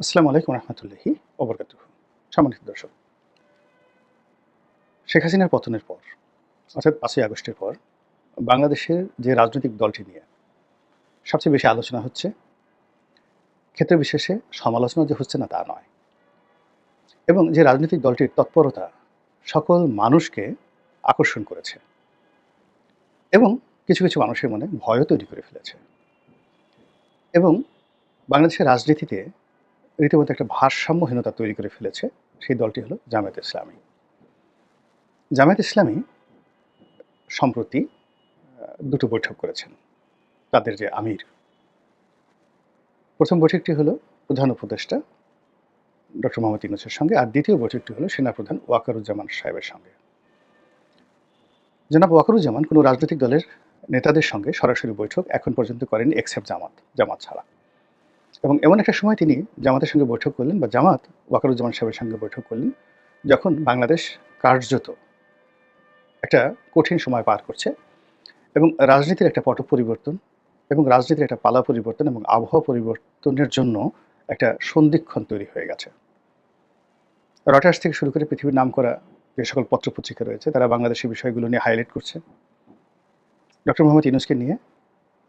আসসালামু আলাইকুম রহমতুল্লাহি অবরকাত সম্মানিত দর্শক, শেখ হাসিনার পতনের পর, অর্থাৎ পাঁচই আগস্টের পর, বাংলাদেশের যে রাজনৈতিক দলটি নিয়ে সবচেয়ে বেশি আলোচনা হচ্ছে, ক্ষেত্র বিশেষে সমালোচনা যে হচ্ছে না তা নয়। এবং যে রাজনৈতিক দলটির তৎপরতা সকল মানুষকে আকর্ষণ করেছে এবং কিছু কিছু মানুষের মনে ভয়ও তৈরি করে ফেলেছে। এবং বাংলাদেশের রাজনীতিতে রীতিমতো একটা ভারসাম্যহীনতা তৈরি করে ফেলেছে সেই দলটি হলো জামায়াত ইসলামী। জামায়াত ইসলামী সম্প্রতি দুটো বৈঠক করেছেন, তাদের যে আমির। প্রথম বৈঠকটি হলো প্রধান উপদেষ্টা ডক্টর মোহাম্মদ ইউনুসের সঙ্গে, আর দ্বিতীয় বৈঠকটি হলো সেনাপ্রধান ওয়াকারুজ্জামান সাহেবের সঙ্গে। জনাব ওয়াকারুজ্জামান কোনো রাজনৈতিক দলের নেতাদের সঙ্গে সরাসরি বৈঠক এখন পর্যন্ত করেন এক্সেপ্ট জামাত জামাত ছাড়া। এবং এমন একটা সময় তিনি জামাতের সঙ্গে বৈঠক করলেন বা জামাত ওয়াকারুজ্জামান সাহেবের সঙ্গে বৈঠক করলেন, যখন বাংলাদেশ কার্যত একটা কঠিন সময় পার করছে এবং রাজনীতির একটা পট পরিবর্তন এবং রাজনীতির একটা পালা পরিবর্তন এবং আবহাওয়া পরিবর্তনের জন্য একটা সন্ধিক্ষণ তৈরি হয়ে গেছে। রটার্স থেকে শুরু করে পৃথিবীর নাম করা যে সকল পত্রপত্রিকা রয়েছে, তারা বাংলাদেশের বিষয়গুলো নিয়ে হাইলাইট করছে। ডক্টর মোহাম্মদ ইউনুসকে নিয়ে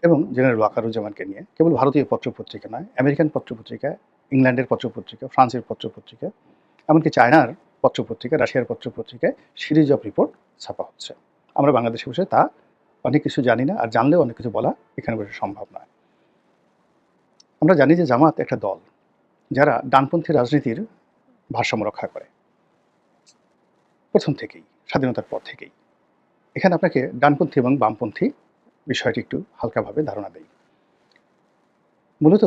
এবং জেনারেল ওয়াকারুজ্জামানকে নিয়ে কেবল ভারতীয় পত্রপত্রিকা নয়, আমেরিকান পত্রপত্রিকা, ইংল্যান্ডের পত্রপত্রিকা, ফ্রান্সের পত্রপত্রিকা, এমনকি চায়নার পত্রপত্রিকা, রাশিয়ার পত্রপত্রিকায় সিরিজ অফ রিপোর্ট ছাপা হচ্ছে। আমরা বাংলাদেশের বিষয়ে তা অনেক কিছু জানি না আর জানলেও অনেক কিছু বলা এখানে বসে সম্ভব নয়। আমরা জানি যে জামাত একটা দল যারা ডানপন্থী রাজনীতির ভারসাম্য রক্ষা করে। প্রথম থেকেই, স্বাধীনতার পর থেকেই। এখানে আপনাকে ডানপন্থী এবং বামপন্থী বিষয়টি একটু হালকাভাবে ধারণা দেই। মূলত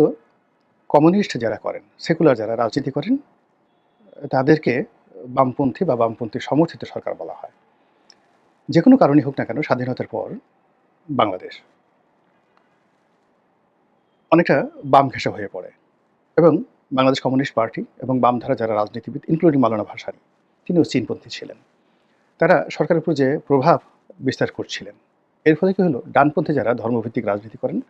কমিউনিস্ট যারা করেন, সেকুলার যারা রাজনীতি করেন, তাদেরকে বামপন্থী বা বামপন্থী সমর্থিত সরকার বলা হয়। যে কোনো কারণেই হোক না কেন স্বাধীনতার পর বাংলাদেশ অনেকটা বাম ঘেঁষা হয়ে পড়ে এবং বাংলাদেশ কমিউনিস্ট পার্টি এবং বামধারা যারা রাজনীতিবিদ ইনক্লুডিং মালানা ভাসানী, তিনিও চীনপন্থী ছিলেন। তারা সরকারের উপর যে প্রভাব বিস্তার করছিলেন এর ফলে কী হলো? ডানপন্থী যারা ধর্মভিত্তিক রাজনীতি করেন,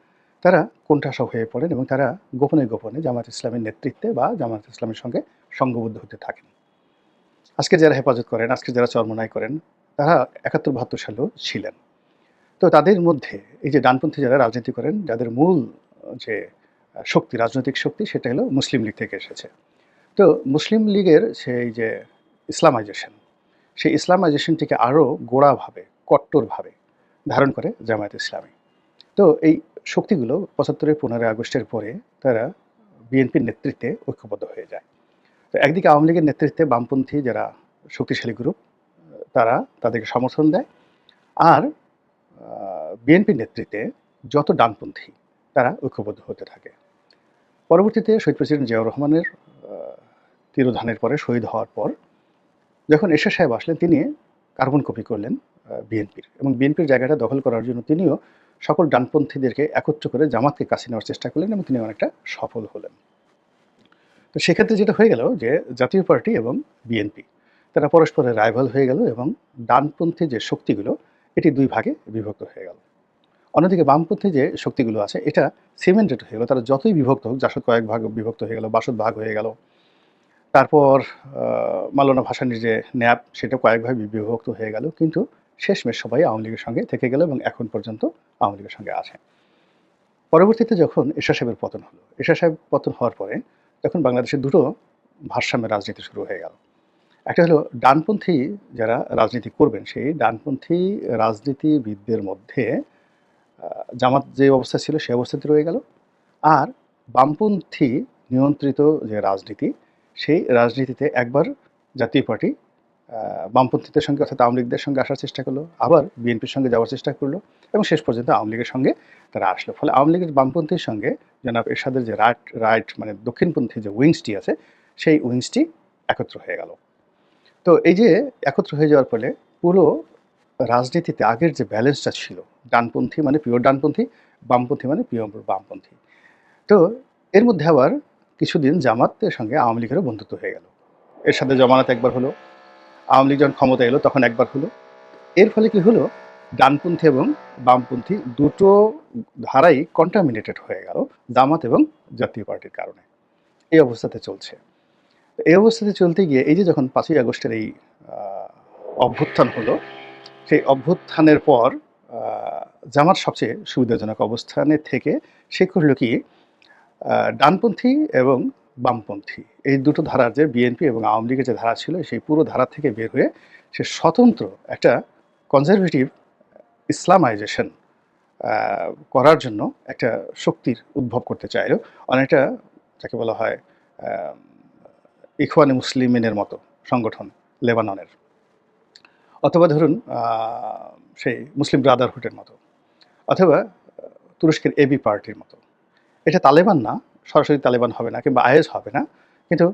তারা কোণঠাসা হয়ে পড়েন এবং তারা গোপনে গোপনে জামাত ইসলামের নেতৃত্বে বা জামাত ইসলামের সঙ্গে সঙ্গবদ্ধ হতে থাকেন। আজকে যারা হেফাজত করেন আজকে যারা চর্মনায় করেন, তারা একাত্তর বাহাত্তর সালেও ছিলেন। তো তাদের মধ্যে এই যে ডানপন্থী যারা রাজনীতি করেন, যাদের মূল যে শক্তি, রাজনৈতিক শক্তি, সেটা হলো মুসলিম লীগ থেকে এসেছে। তো মুসলিম লীগের সেই যে ইসলামাইজেশন, সেই ইসলামাইজেশনটিকে আরও গোড়াভাবে, কট্টরভাবে ধারণ করে জামায়াত ইসলামী। তো এই শক্তিগুলো পঁচাত্তরের পনেরোই আগস্টের পরে তারা বিএনপির নেতৃত্বে ঐক্যবদ্ধ হয়ে যায়। তো একদিকে আওয়ামী লীগের নেতৃত্বে বামপন্থী যারা শক্তিশালী গ্রুপ তারা তাদেরকে সমর্থন দেয়। আর বিএনপির নেতৃত্বে যত ডানপন্থী, তারা ঐক্যবদ্ধ হতে থাকে। পরবর্তীতে শহীদ প্রেসিডেন্ট জিয়াউর রহমানের তিরোধানের পরে শহীদ হওয়ার পর, যখন এরশাদ সাহেব আসলেন, তিনি কার্বন কপি করলেন বিএনপির এবং বিএনপির জায়গাটা দখল করার জন্য তিনিও সকল ডানপন্থীদেরকে একত্র করে জামাতকে কাছে নেওয়ার চেষ্টা করলেন এবং তিনি অনেকটা সফল হলেন। তো সেক্ষেত্রে যেটা হয়ে গেল যে জাতীয় পার্টি এবং বিএনপি, তারা পরস্পরের রাইভাল হয়ে গেল এবং ডানপন্থী যে শক্তিগুলো, এটি দুই ভাগে বিভক্ত হয়ে গেল। অন্যদিকে বামপন্থী যে শক্তিগুলো আছে, এটা সিমেন্টেড হয়ে গেল, তারা যতই বিভক্ত হোক জাসদ কয়েক ভাগ বিভক্ত হয়ে গেল বাসদ ভাগ হয়ে গেল। তারপর আহ, মাওলানা ভাসানির যে ন্যাপ সেটা কয়েকভাবে বিভক্ত হয়ে গেল। কিন্তু শেষমেশ সবাই আওয়ামী লীগের সঙ্গে থেকে গেল এবং এখন পর্যন্ত আওয়ামী লীগের সঙ্গে আছে। পরবর্তীতে যখন এরশাদ সাহেবের পতন হলো এরশাদ সাহেব পতন হওয়ার পরে তখন বাংলাদেশের দুটো ভারসাম্যের রাজনীতি শুরু হয়ে গেল। একটা হলো ডানপন্থী যারা রাজনীতি করবেন সেই ডানপন্থী রাজনীতিবিদদের মধ্যে জামাত যে অবস্থা ছিল সেই অবস্থাতে রয়ে গেল। আর বামপন্থী নিয়ন্ত্রিত যে রাজনীতি সেই রাজনীতিতে একবার জাতীয় পার্টি বামপন্থীদের সঙ্গে অর্থাৎ আওয়ামী লীগদের সঙ্গে আসার চেষ্টা করল, আবার বিএনপির সঙ্গে যাওয়ার চেষ্টা করল এবং শেষ পর্যন্ত আওয়ামী লীগের সঙ্গে তারা আসলো। ফলে আওয়ামী লীগের বামপন্থীর সঙ্গে জনাব এরশাদের যে রাইট রাইট মানে দক্ষিণপন্থী যে উইংসটি আছে, সেই উইংসটি একত্র হয়ে গেল। তো এই যে একত্র হয়ে যাওয়ার ফলে পুরো রাজনীতিতে আগের যে ব্যালেন্সটা ছিল, ডানপন্থী মানে পিওর ডানপন্থী, বামপন্থী মানে পিওর বামপন্থী। তো এর মধ্যে আবার কিছুদিন জামাতের সঙ্গে আওয়ামী লীগেরও বন্ধুত্ব হয়ে গেল। এর সাথে জমানাত একবার হলো, আওয়ামী লীগ যখন ক্ষমতা এলো তখন একবার হলো। এর ফলে কি হলো? ডানপন্থী এবং বামপন্থী দুটো ধারাই কন্টামিনেটেড হয়ে গেল, জামাত এবং জাতীয় পার্টির কারণে। এই অবস্থাতে চলছে। এই অবস্থাতে চলতে গিয়ে এই যে যখন পাঁচই আগস্টের এই অভ্যুত্থান হলো, সেই অভ্যুত্থানের পর জামাত সবচেয়ে সুবিধাজনক অবস্থানে থেকে সে করল কি? ডানপন্থী এবং বামপন্থী। এই দুটো ধারার যে বিএনপি এবং আওয়ামী লীগের যে ধারা ছিল, সেই পুরো ধারা থেকে বের হয়ে সে স্বতন্ত্র একটা কনজারভেটিভ ইসলামাইজেশন করার জন্য একটা শক্তির উদ্ভব করতে চাইল। অনেকটা যাকে বলা হয় ইখওয়ানে মুসলিমিনের মতো সংগঠন লেবাননের। অথবা ধরুন সেই মুসলিম ব্রাদারহুডের মতো। অথবা তুরস্কের এবি পার্টির মতো। এটা তালেবান না, সরাসরি তালেবান হবে না কিংবা আয়েজ হবে না, কিন্তু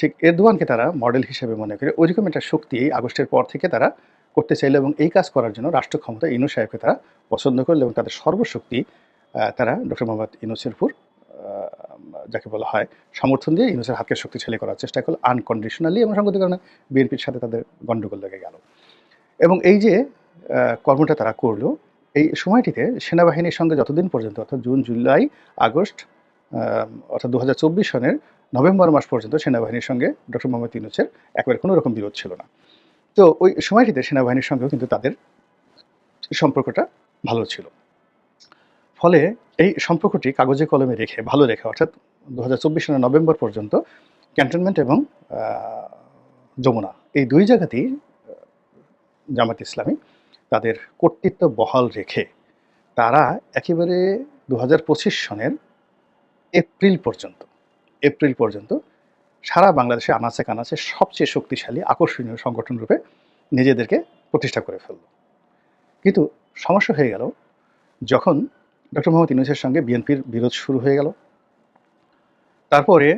ঠিক এরদোয়ানকে তারা মডেল হিসেবে মনে করে, ওইরকম একটা শক্তি এই আগস্টের পর থেকে তারা করতে চাইলো এবং এই কাজ করার জন্য রাষ্ট্র ক্ষমতা ইনু সাহেবকে তারা পছন্দ করল এবং তাদের সর্বশক্তি তারা ডক্টর মোহাম্মদ ইনুসের যাকে বলা হয় সমর্থন দিয়ে ইনুসের হাতকে শক্তিশালী করার চেষ্টা করল আনকন্ডিশনালি এবং সঙ্গতি কারণে বিএনপির সাথে তাদের গণ্ডগোল লেগে গেল। এবং এই যে কর্মটা তারা করল এই সময়টিতে সেনাবাহিনীর সঙ্গে যতদিন পর্যন্ত, অর্থাৎ জুন, জুলাই, আগস্ট অর্থাৎ দু হাজার চব্বিশ সনের নভেম্বর মাস পর্যন্ত সেনাবাহিনীর সঙ্গে ডক্টর মোহাম্মদ ইউনুসের একেবারে কোনো রকম বিরোধ ছিল না। তো ওই সময়টিতে সেনাবাহিনীর সঙ্গেও কিন্তু তাদের সম্পর্কটা ভালো ছিল। ফলে এই সম্পর্কটি কাগজে কলমে রেখে, ভালো রেখে, অর্থাৎ দু সনের নভেম্বর পর্যন্ত ক্যান্টনমেন্ট এবং যমুনা, এই দুই জায়গাতেই জামাত ইসলামী তাদের কর্তৃত্ব বহাল রেখে তারা একেবারে দু হাজার পঁচিশ সনের এপ্রিল পর্যন্ত এপ্রিল পর্যন্ত সারা বাংলাদেশে আনাচে কানাচে সবচেয়ে শক্তিশালী, আকর্ষণীয় সংগঠন রূপে নিজেদেরকে প্রতিষ্ঠা করে ফেলল। কিন্তু সমস্যা হয়ে গেল, যখন ডক্টর মোহাম্মদ ইউনুসের সঙ্গে বিএনপির বিরোধ শুরু হয়ে গেল, তারপরে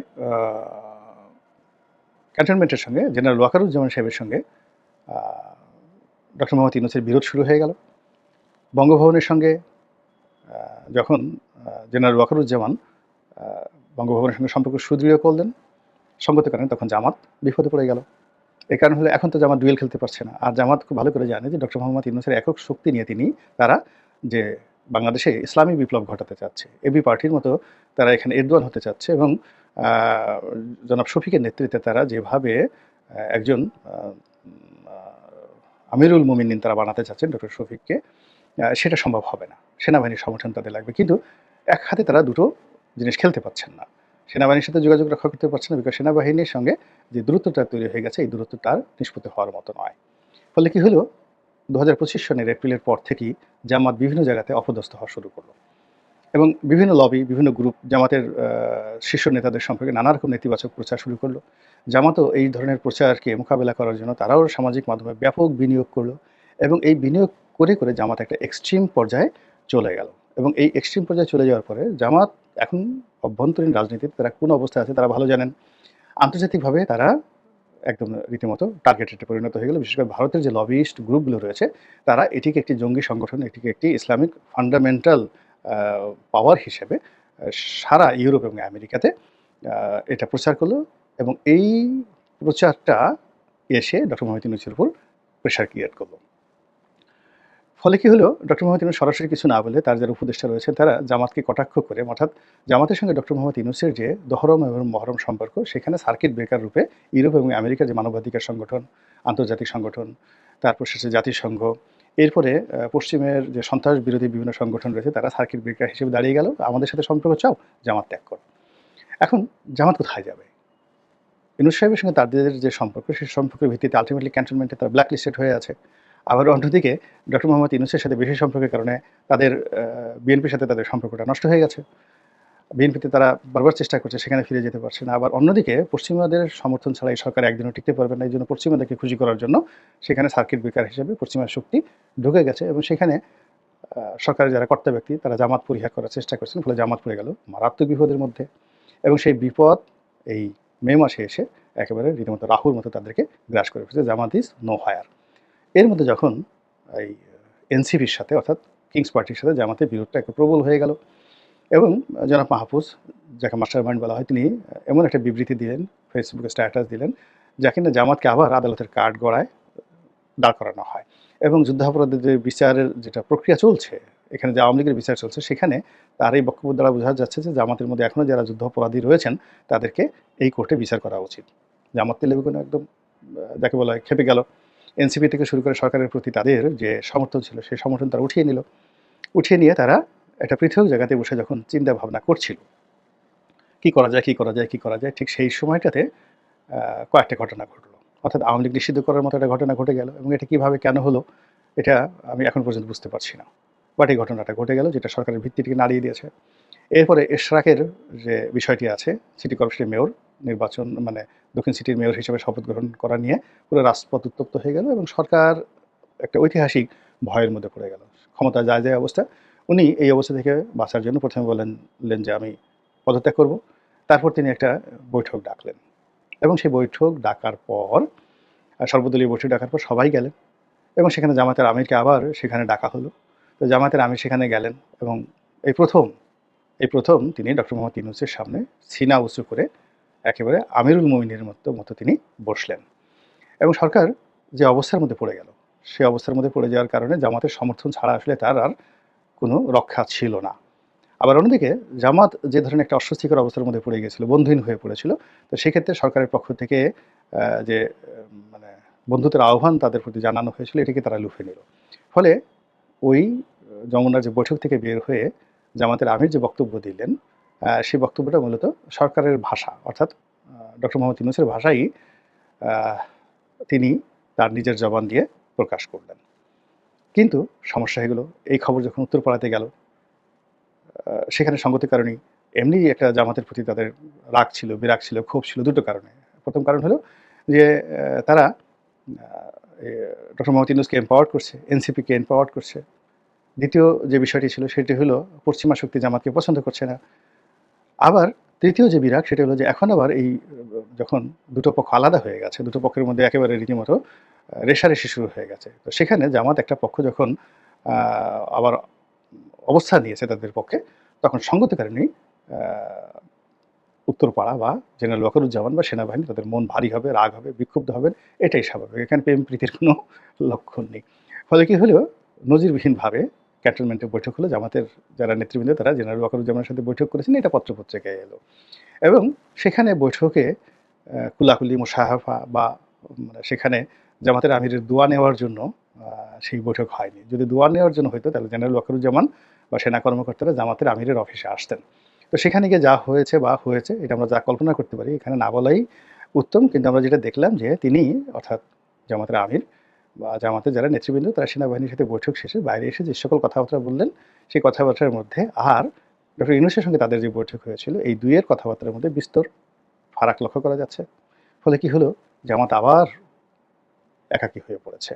ক্যান্টনমেন্টের সঙ্গে, জেনারেল ওয়াকারুজ্জামান সাহেবের সঙ্গে ডক্টর মোহাম্মদ ইউনুসের বিরোধ শুরু হয়ে গেল। বঙ্গভবনের সঙ্গে যখন জেনারেল ওয়াকারুজ্জামান বঙ্গভবনের সঙ্গে সম্পর্ক সুদৃঢ় করলেন, সঙ্গত কারণে তখন জামাত বিপদে পড়ে গেল। এ কারণ হলো এখন তো জামাত ডুয়েল খেলতে পারছে না। আর জামাত খুব ভালো করে জানে যে ডক্টর মোহাম্মদ ইউনুসের একক শক্তি নিয়ে তিনি তারা যে বাংলাদেশে ইসলামী বিপ্লব ঘটাতে চাচ্ছে, এবি পার্টির মতো তারা এখানে এরদোয়ান হতে চাচ্ছে এবং জনাব শফিকের নেতৃত্বে তারা যেভাবে একজন আমিরুল মুমিনিন তারা বানাতে চাচ্ছেন ডক্টর শফিককে সেটা সম্ভব হবে না। সেনাবাহিনীর সমর্থন তাদের লাগবে। কিন্তু এক হাতে তারা দুটো জিনিস খেলতে পারছেন না। সেনাবাহিনীর সাথে যোগাযোগ রক্ষা করতে পারছেন না বিকজ সেনাবাহিনীর সঙ্গে যে দূরত্বটা তৈরি হয়ে গেছে, এই দূরত্ব তার নিষ্পত্তি হওয়ার মতো নয়। ফলে কি হলো? দু হাজার পঁচিশ সনের এপ্রিলের পর থেকেই জামাত বিভিন্ন জায়গাতে অপদস্থ হওয়া শুরু করল। এবং বিভিন্ন লবি বিভিন্ন গ্রুপ জামাতের শীর্ষ নেতাদের সম্পর্কে নানা রকম নেতিবাচক প্রচার শুরু করল। জামাতও এই ধরনের প্রচারকে মোকাবেলা করার জন্য তারাও সামাজিক মাধ্যমে ব্যাপক বিনিয়োগ করল এবং এই বিনিয়োগ করে করে জামাত একটা এক্সট্রিম পর্যায়ে চলে গেল। এবং এই এক্সট্রিম পর্যায়ে চলে যাওয়ার পরে জামাত এখন অভ্যন্তরীণ রাজনীতিতে তারা কোন অবস্থায় আছে তারা ভালো জানেন। আন্তর্জাতিকভাবে তারা একদম রীতিমতো টার্গেটেডে পরিণত হয়ে গেল। বিশেষ করে ভারতের যে লবিস্ট গ্রুপগুলো রয়েছে, তারা এটিকে একটি জঙ্গি সংগঠন, এটিকে একটি ইসলামিক ফান্ডামেন্টাল পাওয়ার হিসেবে সারা ইউরোপ এবং আমেরিকাতে এটা প্রচার করল এবং এই প্রচারটা এসে ডক্টর মোহাম্মদ ইউনুসের উপর প্রেশার ক্রিয়েট করল। ফলে কি হলো? ডক্টর মোহাম্মদ ইউনুস সরাসরি কিছু না বলে তার যারা উপদেষ্টা রয়েছে তারা জামাতকে কটাক্ষ করে, অর্থাৎ জামাতের সঙ্গে ডক্টর মোহাম্মদ ইউনুসের যে দহরম এবং মহরম সম্পর্ক, সেখানে সার্কিট ব্রেকার রূপে ইউরোপ এবং আমেরিকার যে মানবাধিকার সংগঠন, আন্তর্জাতিক সংগঠন, তারপর শেষে জাতিসংঘ এরপরে পশ্চিমের যে সন্ত্রাস বিরোধী বিভিন্ন সংগঠন রয়েছে, তারা সার্কিট ব্রেকার হিসেবে দাঁড়িয়ে গেল। আমাদের সাথে সম্পর্ক চাও, জামাত ত্যাগ কর। এখন জামাত কোথায় যাবে? ইউনুস সাহেবের সঙ্গে তাদের যে সম্পর্ক সেই সম্পর্কের ভিত্তিতে আলটিমেটলি ক্যান্টনমেন্টে তারা ব্ল্যাক লিস্টেড হয়ে আছে। আবার অন্যদিকে, ডক্টর মোহাম্মদ ইউনুসের সাথে বেশি সম্পর্কের কারণে তাদের বিএনপির সাথে তাদের সম্পর্কটা নষ্ট হয়ে গেছে। বিএনপিতে তারা বারবার চেষ্টা করছে সেখানে ফিরে যেতে পারছে না। আবার অন্যদিকে পশ্চিমাদের সমর্থন ছাড়া এই সরকার একদিনও টিকতে পারবে না। এই জন্য পশ্চিমাদেরকে খুশি করার জন্য সেখানে সার্কিট ব্রেকার হিসেবে পশ্চিমা শক্তি ঢুকে গেছে এবং সেখানে সরকারের যারা কর্তা ব্যক্তি, তারা জামাত পরিহার করার চেষ্টা করছেন, ফলে জামাত পড়ে গেল মারাত্মক বিপদের মধ্যে। এবং সেই বিপদ এই মে মাসে এসে একেবারে রীতিমতো রাহুর মতো তাদেরকে গ্রাস করে ফেলছে। Jamaat is no higher. এর মধ্যে যখন এই এনসিপির সাথে অর্থাৎ কিংস পার্টির সাথে জামাতের বিরোধটা একটু প্রবল হয়ে গেল এবং জনাব মাহফুজ, যাকে মাস্টার মাইন্ড বলা হয়, তিনি এমন একটা বিবৃতি দিলেন ফেসবুকে স্ট্যাটাস দিলেন যা কিনা জামাতকে আবার আদালতের কাঠ গড়ায় দাঁড় করানো হয়। এবং যুদ্ধাপরাধীদের বিচারের যেটা প্রক্রিয়া চলছে, এখানে যে আওয়ামী লীগের বিচার চলছে, সেখানে তার এই বক্তব্য দ্বারা বোঝা যাচ্ছে যে জামাতের মধ্যে এখনও যারা যুদ্ধ অপরাধী রয়েছেন, তাদেরকে এই কোর্টে বিচার করা উচিত। জামাত তেলেগুন একদম, যাকে বলা হয়, খেপে গেল। এনসিপি থেকে শুরু করে সরকারের প্রতি তাদের যে সমর্থন ছিল, সেই সমর্থন তারা উঠিয়ে নিল। উঠিয়ে নিয়ে তারা একটা পৃথক জায়গাতে বসে যখন চিন্তা ভাবনা করছিল, কি করা যায়, কি করা যায়, কি করা যায়, ঠিক সেই সময়টাতে কয়েকটা ঘটনা ঘটলো। অর্থাৎ আওয়ামী লীগ নিষিদ্ধ করার মতো একটা ঘটনা ঘটে গেল এবং এটা কীভাবে কেন হলো, এটা আমি এখন পর্যন্ত বুঝতে পারছি না। বাট এই ঘটনাটা ঘটে গেল যেটা সরকারের ভিত্তিটিকে নাড়িয়ে দিয়েছে। এরপরে এশরাকের যে বিষয়টি আছে, সিটি কর্পোরেশনের মেয়র নির্বাচন মানে দক্ষিণ সিটির মেয়র হিসেবে শপথ গ্রহণ করা নিয়ে পুরো রাজপথ উত্তপ্ত হয়ে গেল এবং সরকার একটা ঐতিহাসিক ভয়ের মধ্যে পড়ে গেল। ক্ষমতা যায় যায় অবস্থা উনি এই অবস্থা থেকে বাঁচার জন্য প্রথমে বললেন যে আমি পদত্যাগ করব। তারপর তিনি একটা বৈঠক ডাকলেন। এবং সেই বৈঠক ডাকার পর সর্বদলীয় বৈঠক ডাকার পর সবাই গেলেন। এবং সেখানে জামাতের আমিরকে আবার সেখানে ডাকা হলো। তো জামাতের আমির সেখানে গেলেন এবং এই প্রথম এই প্রথম তিনি ডক্টর মোহাম্মদ ইউনুসের সামনে সিনা উঁচু করে একেবারে আমিরুল মোমিনের মতো মতো তিনি বসলেন। এবং সরকার যে অবস্থার মধ্যে পড়ে গেল সেই অবস্থার মধ্যে পড়ে যাওয়ার কারণে জামাতের সমর্থন ছাড়া আসলে তার আর কোনো রক্ষা ছিল না। আবার অন্যদিকে জামাত যে ধরনের একটা অস্বস্তিকর অবস্থার মধ্যে পড়ে গিয়েছিল বন্ধুহীন হয়ে পড়েছিল, তো সেক্ষেত্রে সরকারের পক্ষ থেকে যে মানে বন্ধুত্বের আহ্বান তাদের প্রতি জানানো হয়েছিল, এটাকে তারা লুফে নিল। ফলে ওই যমুনার যে বৈঠক থেকে বের হয়ে জামাতের আমির যে বক্তব্য দিলেন সেই বক্তব্যটা মূলত সরকারের ভাষা, অর্থাৎ ডক্টর মোহাম্মদ ইউনুসের ভাষাই তিনি তার নিজের জবান দিয়ে প্রকাশ করলেন। কিন্তু সমস্যা হয়ে গেলো। এই খবর যখন উত্তরপাড়াতে গেল সেখানে সঙ্গতির কারণেই এমনি একটা জামাতের প্রতি তাদের রাগ ছিল, বিরাগ ছিল, ক্ষোভ ছিল দুটো কারণে। প্রথম কারণ হলো যে তারা ডক্টর মোহাম্মদ ইউনুসকে এম্পাওয়ার করছে, এনসিপিকে এম্পাওয়ার করছে। দ্বিতীয় যে বিষয়টি ছিল, সেটি হলো পশ্চিমা শক্তি জামাতকে পছন্দ করছে না। আবার তৃতীয় যে বিরাগ সেটা হলো যে এখন আবার এই, যখন দুটো পক্ষ আলাদা হয়ে গেছে, দুটো পক্ষের মধ্যে একেবারে রীতিমতো রেষারেষি শুরু হয়ে গেছে। তো সেখানে জামাত একটা পক্ষ যখন আবার অবস্থান নিয়েছে তাদের পক্ষে, তখন সঙ্গত কারণেই উত্তরপাড়া বা জেনারেল ওয়াকারুজ্জামান বা সেনাবাহিনী তাদের মন ভারী হবে, রাগ হবে, বিক্ষুব্ধ হবেন এটাই স্বাভাবিক। এখানে প্রেম প্রীতির কোনো লক্ষণ নেই। ফলে কি হলো? নজিরবিহীনভাবে ক্যান্টনমেন্টে বৈঠক হলো, জামাতের যারা নেতৃবৃন্দ তারা জেনারেল ওয়াকারুজ্জামানের সাথে বৈঠক করেছেন, এটা পত্রপত্রিকায় এলো। এবং সেখানে বৈঠকে কুলাকুলি, মুসাহাফা বা মানে সেখানে জামাতের আমিরের দোয়া নেওয়ার জন্য সেই বৈঠক হয়নি। যদি দোয়া নেওয়ার জন্য হতো তাহলে জেনারেল ওয়াকারুজ্জামান বা সেনা কর্মকর্তারা জামাতের আমিরের অফিসে আসতেন। তো সেখানে গিয়ে যা হয়েছে বা হয়েছে, এটা আমরা যা কল্পনা করতে পারি, এখানে না বলাই উত্তম। কিন্তু আমরা যেটা দেখলাম যে তিনি, অর্থাৎ জামাতের আমির বা জামাতের যারা নেতৃবৃন্দ, তারা সেনাবাহিনীর সাথে বৈঠক শেষে বাইরে এসে যে সকল কথাবার্তা বললেন, সেই কথাবার্তার মধ্যে আর ডক্টর ইউনুসের সঙ্গে তাদের যে বৈঠক হয়েছিল, এই দুইয়ের কথাবার্তার মধ্যে বিস্তর ফারাক লক্ষ্য করা যাচ্ছে। ফলে কি হলো? জামাত আবার একাকী হয়ে পড়েছে।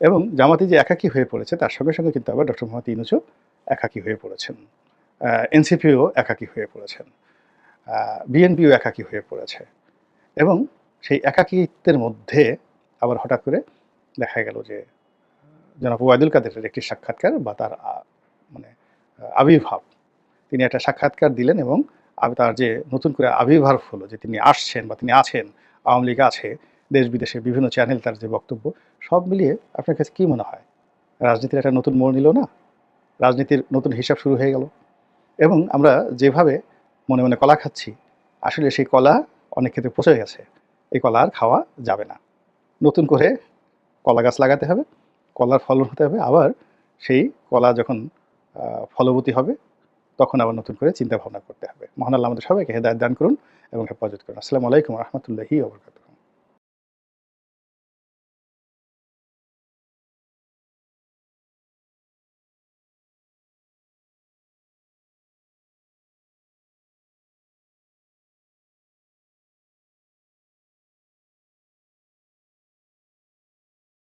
এবং জামাতি যে একাকী হয়ে পড়েছে, তার সঙ্গে সঙ্গে কিন্তু আবার ডক্টর মোহাম্মদ ইউনুসও একাকী হয়ে পড়েছেন। এনসিপিও একাকী হয়ে পড়েছেন। বিএনপিও একাকী হয়ে পড়েছে। এবং সেই একাকিত্বের মধ্যে আবার হঠাৎ করে দেখা গেল যে জনাব ওয়াইদুল কাদেরের একটি সাক্ষাৎকার বা তার মানে আবির্ভাব। তিনি একটা সাক্ষাৎকার দিলেন এবং তার যে নতুন করে আবির্ভাব হলো, যে তিনি আসছেন বা তিনি আছেন, আওয়ামী লীগ আছে, দেশ বিদেশে বিভিন্ন চ্যানেল তার যে বক্তব্য, সব মিলিয়ে আপনার কাছে কী মনে হয়? রাজনীতির একটা নতুন মোড় নিল না? রাজনীতির নতুন হিসাব শুরু হয়ে গেল? এবং আমরা যেভাবে মনে মনে কলা খাচ্ছি, আসলে সেই কলা অনেক ক্ষেত্রে পচে গেছে। এই কলা আর খাওয়া যাবে না। নতুন করে কলা গাছ লাগাতে হবে, কলার ফলন হতে হবে, আবার সেই কলা যখন ফলবতী হবে, তখন আবার নতুন করে চিন্তা ভাবনা করতে হবে। মহান আল্লাহ আমাদের সবাইকে হেদায়ত দান করুন এবং হেফাজত করুন। আসসালামু আলাইকুম রহমতুল্লাহি ওবরকাত